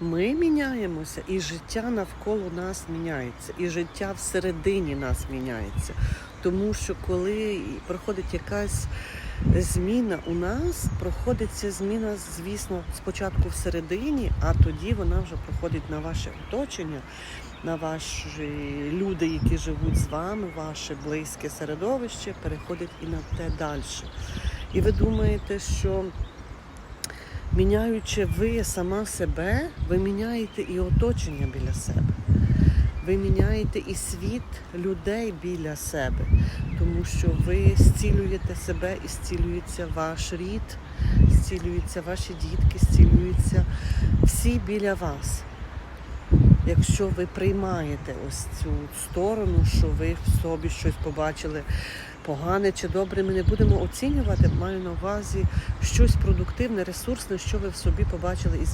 ми міняємося, і життя навколо нас міняється, і життя всередині нас міняється. Тому що коли проходить якась зміна у нас, проходить ця зміна, звісно, спочатку всередині, а тоді вона вже проходить на ваше оточення, на ваші люди, які живуть з вами, ваше близьке середовище, переходить і на те далі. І ви думаєте, що міняючи ви сама себе, ви міняєте і оточення біля себе. Ви міняєте і світ людей біля себе, тому що ви зцілюєте себе і зцілюється ваш рід, зцілюються ваші дітки, зцілюються всі біля вас. Якщо ви приймаєте ось цю сторону, що ви в собі щось побачили погане чи добре, ми не будемо оцінювати, маю на увазі щось продуктивне, ресурсне, що ви в собі побачили і